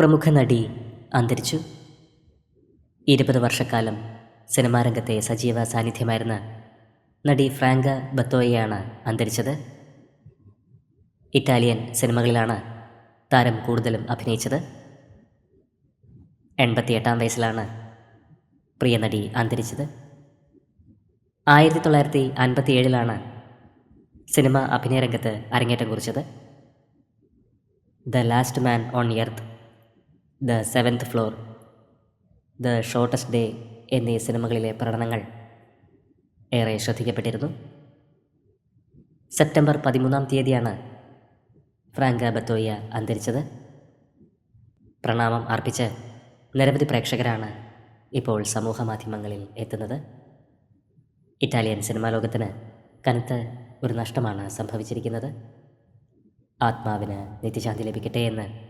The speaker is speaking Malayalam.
പ്രമുഖ നടി അന്തരിച്ചു. ഇരുപത് വർഷക്കാലം സിനിമാ രംഗത്തെ സജീവ സാന്നിധ്യമായിരുന്ന നടി ഫ്രാങ്ക ബത്തോയെയാണ് അന്തരിച്ചത്. ഇറ്റാലിയൻ സിനിമകളിലാണ് താരം കൂടുതലും അഭിനയിച്ചത്. എൺപത്തിയെട്ടാം വയസ്സിലാണ് പ്രിയ നടി അന്തരിച്ചത്. ആയിരത്തി തൊള്ളായിരത്തി അൻപത്തി ഏഴിലാണ് സിനിമ അഭിനയ രംഗത്ത് അരങ്ങേറ്റം കുറിച്ചത്. The last man on earth the seventh floor the shortest day എന്നീ സിനിമകളിലെ പ്രകടനങ്ങൾ ഏറെ ശ്രദ്ധിക്കപ്പെട്ടിരുന്നു. സെപ്റ്റംബർ പതിമൂന്നാം തീയതിയാണ് ഫ്രാങ്ക ബത്തോയ്യ അന്തരിച്ചത്. പ്രണാമം അർപ്പിച്ച് നിരവധി പ്രേക്ഷകരാണ് ഇപ്പോൾ സമൂഹ മാധ്യമങ്ങളിൽ എത്തുന്നത്. ഇറ്റാലിയൻ സിനിമാ ലോകത്തിന് കനത്ത ഒരു നഷ്ടമാണ് സംഭവിച്ചിരിക്കുന്നത്. ആത്മാവിന് നിത്യശാന്തി ലഭിക്കട്ടെ എന്ന്